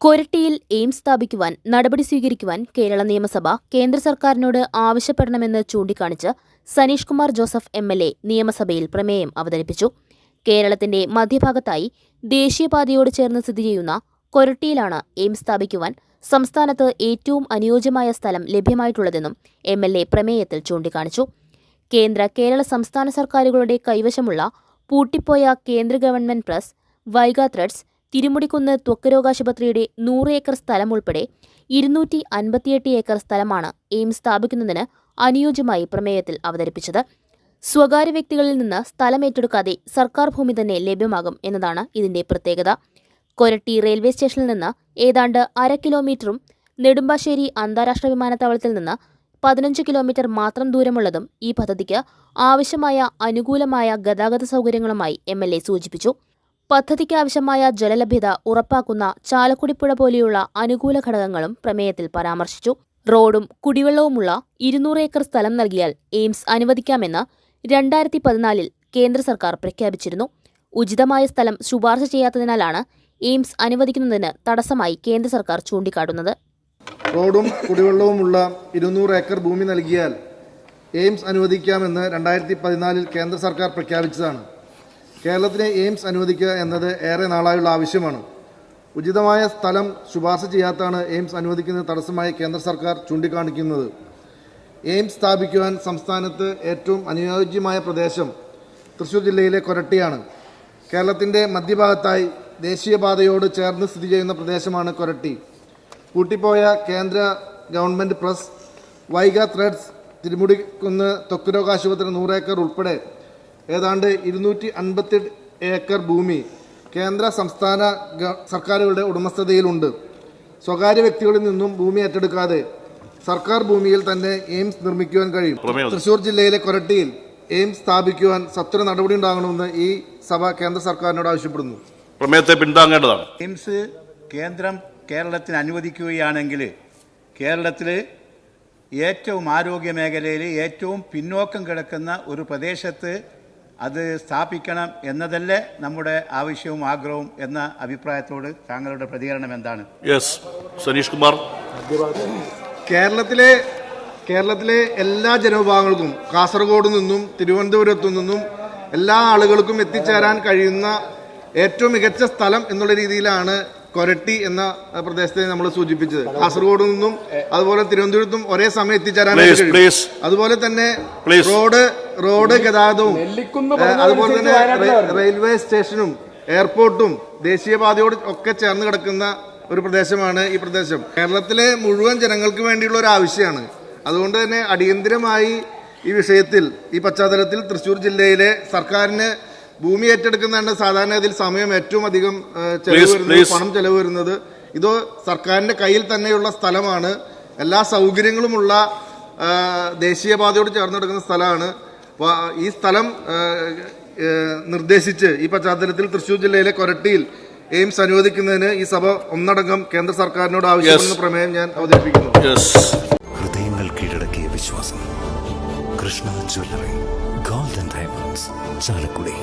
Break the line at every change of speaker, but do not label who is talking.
കൊരട്ടിയിൽ AIIMS സ്ഥാപിക്കുവാൻ നടപടി സ്വീകരിക്കുവാൻ കേരള നിയമസഭ കേന്ദ്ര സർക്കാരിനോട് ആവശ്യപ്പെടണമെന്ന് ചൂണ്ടിക്കാണിച്ച് Saneesh Kumar Joseph M L A നിയമസഭയിൽ പ്രമേയം അവതരിപ്പിച്ചു. കേരളത്തിന്റെ മധ്യഭാഗത്തായി ദേശീയപാതയോട് ചേർന്ന് സ്ഥിതി ചെയ്യുന്ന കൊരട്ടിയിലാണ് എയിംസ് സ്ഥാപിക്കുവാൻ സംസ്ഥാനത്ത് ഏറ്റവും അനുയോജ്യമായ സ്ഥലം ലഭ്യമായിട്ടുള്ളതെന്നും എം എൽ എ പ്രമേയത്തിൽ ചൂണ്ടിക്കാണിച്ചു. കേന്ദ്ര കേരള സംസ്ഥാന സർക്കാരുകളുടെ കൈവശമുള്ള പൂട്ടിപ്പോയ കേന്ദ്ര government press Vaiga threads Thirumudikunnu ത്വക്ക് രോഗാശുപത്രിയുടെ നൂറ് ഏക്കർ സ്ഥലം ഉൾപ്പെടെ ഇരുന്നൂറ്റി അൻപത്തിയെട്ട് ഏക്കർ സ്ഥലമാണ് എയിംസ് സ്ഥാപിക്കുന്നതിന് അനുയോജ്യമായി പ്രമേയത്തിൽ അവതരിപ്പിച്ചത്. സ്വകാര്യ വ്യക്തികളിൽ നിന്ന് സ്ഥലം ഏറ്റെടുക്കാതെ സർക്കാർ ഭൂമി തന്നെ ലഭ്യമാകും എന്നതാണ് ഇതിന്റെ പ്രത്യേകത. കൊരട്ടി റെയിൽവേ സ്റ്റേഷനിൽ നിന്ന് ഏതാണ്ട് അര കിലോമീറ്ററും നെടുമ്പാശ്ശേരി അന്താരാഷ്ട്ര വിമാനത്താവളത്തിൽ നിന്ന് പതിനഞ്ച് കിലോമീറ്റർ മാത്രം ദൂരമുള്ളതും ഈ പദ്ധതിക്ക് ആവശ്യമായ അനുകൂലമായ ഗതാഗത സൗകര്യങ്ങളുമായി എം സൂചിപ്പിച്ചു. പദ്ധതിക്ക് ആവശ്യമായ ജലലഭ്യത ഉറപ്പാക്കുന്ന ചാലക്കുടിപ്പുഴ പോലെയുള്ള അനുകൂല ഘടകങ്ങളും പ്രമേയത്തിൽ പരാമർശിച്ചു. റോഡും കുടിവെള്ളവുമുള്ള ഇരുന്നൂറ് ഏക്കർ സ്ഥലം നൽകിയാൽ എയിംസ് അനുവദിക്കാമെന്ന് രണ്ടായിരത്തി പതിനാലിൽ കേന്ദ്ര സർക്കാർ പ്രഖ്യാപിച്ചിരുന്നു. ഉചിതമായ സ്ഥലം ശുപാർശ ചെയ്യാത്തതിനാലാണ് എയിംസ് അനുവദിക്കുന്നതിന് തടസ്സമായി കേന്ദ്ര സർക്കാർ ചൂണ്ടിക്കാട്ടുന്നത്.
റോഡും കുടിവെള്ളവുമുള്ള ഇരുന്നൂറ് ഏക്കർ ഭൂമി നൽകിയാൽ എയിംസ് അനുവദിക്കാമെന്ന് രണ്ടായിരത്തി പതിനാലിൽ കേന്ദ്ര സർക്കാർ പ്രഖ്യാപിച്ചതാണ്. കേരളത്തിന് എയിംസ് അനുവദിക്കുക എന്നത് ഏറെ നാളായുള്ള ആവശ്യമാണ്. ഉചിതമായ സ്ഥലം ശുപാർശ ചെയ്യാത്താണ് എയിംസ് അനുവദിക്കുന്നത് തടസ്സമായി കേന്ദ്ര സർക്കാർ ചൂണ്ടിക്കാണിക്കുന്നത്. എയിംസ് സ്ഥാപിക്കുവാൻ സംസ്ഥാനത്ത് ഏറ്റവും അനുയോജ്യമായ പ്രദേശം തൃശ്ശൂർ ജില്ലയിലെ കൊരട്ടിയാണ്. കേരളത്തിന്റെ മധ്യഭാഗത്തായി ദേശീയപാതയോട് ചേർന്ന് സ്ഥിതി ചെയ്യുന്ന പ്രദേശമാണ് കൊരട്ടി. പൂട്ടിപ്പോയ കേന്ദ്ര government press Vaiga threads Thirumudikunnu തൊക്കുരോഗാശുപത്രി ആശുപത്രി നൂറ് ഏക്കർ ഉൾപ്പെടെ ഏതാണ്ട് ഇരുന്നൂറ്റി അൻപത്തി ഏക്കർ ഭൂമി കേന്ദ്ര സംസ്ഥാന സർക്കാരുകളുടെ ഉടമസ്ഥതയിലുണ്ട്. സ്വകാര്യ വ്യക്തികളിൽ നിന്നും ഭൂമി ഏറ്റെടുക്കാതെ സർക്കാർ ഭൂമിയിൽ തന്നെ എയിംസ് നിർമ്മിക്കുവാൻ കഴിയും. തൃശൂർ ജില്ലയിലെ കൊരട്ടിയിൽ എയിംസ് സ്ഥാപിക്കുവാൻ സത്വര നടപടി ഉണ്ടാകണമെന്ന് ഈ സഭ കേന്ദ്ര സർക്കാരിനോട് ആവശ്യപ്പെടുന്നു.
പ്രമേയത്തെ പിന്താങ്ങേണ്ടതാണ്
എയിംസ് കേന്ദ്രം കേരളത്തിന് അനുവദിക്കുകയാണെങ്കിൽ കേരളത്തിൽ ഏറ്റവും ആരോഗ്യ മേഖലയിൽ ഏറ്റവും പിന്നോക്കം കിടക്കുന്ന ഒരു പ്രദേശത്ത് അത് സ്ഥാപിക്കണം എന്നതല്ലേ നമ്മുടെ ആവശ്യവും ആഗ്രഹവും എന്ന അഭിപ്രായത്തോട് താങ്കളുടെ പ്രതികരണം എന്താണ്?
യെസ് സനീഷ് കുമാർ
കേരളത്തിലെ കേരളത്തിലെ എല്ലാ ജനവിഭാഗങ്ങൾക്കും കാസർഗോഡ് നിന്നും തിരുവനന്തപുരത്തു നിന്നും എല്ലാ ആളുകൾക്കും എത്തിച്ചേരാൻ കഴിയുന്ന ഏറ്റവും മികച്ച സ്ഥലം എന്നുള്ള രീതിയിലാണ് കൊരട്ടി എന്ന പ്രദേശത്തെ നമ്മൾ സൂചിപ്പിച്ചത്. കാസർഗോഡ് നിന്നും അതുപോലെ തിരുവനന്തപുരത്തും ഒരേ സമയം
എത്തിച്ചേരാൻ
അതുപോലെ തന്നെ റോഡ് റോഡ് ഗതാഗതവും അതുപോലെ തന്നെ റെയിൽവേ സ്റ്റേഷനും എയർപോർട്ടും ദേശീയപാതയോട് ഒക്കെ ചേർന്ന് കിടക്കുന്ന ഒരു പ്രദേശമാണ് ഈ പ്രദേശം. കേരളത്തിലെ മുഴുവൻ ജനങ്ങൾക്ക് വേണ്ടിയുള്ള ഒരു ആവശ്യമാണ്. അതുകൊണ്ട് തന്നെ അടിയന്തിരമായി ഈ വിഷയത്തിൽ ഈ പശ്ചാത്തലത്തിൽ തൃശ്ശൂർ ജില്ലയിലെ സർക്കാരിന് ഭൂമി ഏറ്റെടുക്കുന്നതാണ് സാധാരണഗതിയിൽ സമയം ഏറ്റവും അധികം ചെലവ് വരുന്നത് പണം ചെലവ് വരുന്നത് ഇത് സർക്കാരിന്റെ കയ്യിൽ തന്നെയുള്ള സ്ഥലമാണ്. എല്ലാ സൗകര്യങ്ങളുമുള്ള ദേശീയപാതയോട് ചേർന്ന് കിടക്കുന്ന സ്ഥലമാണ്. അപ്പോൾ ഈ സ്ഥലം നിർദ്ദേശിച്ച് ഈ പശ്ചാത്തലത്തിൽ തൃശ്ശൂർ ജില്ലയിലെ കൊരട്ടിയിൽ എയിംസ് അനുവദിക്കുന്നതിന് ഈ സഭ ഒന്നടങ്കം കേന്ദ്ര സർക്കാരിനോട് ആവശ്യപ്പെടുന്ന പ്രമേയം ഞാൻ അവതരിപ്പിക്കുന്നു.
യെസ്
ഹൃദയങ്ങൾ കീഴടക്കിയ വിശ്വാസം. Krishna jewellery golden diamonds Chalakudy.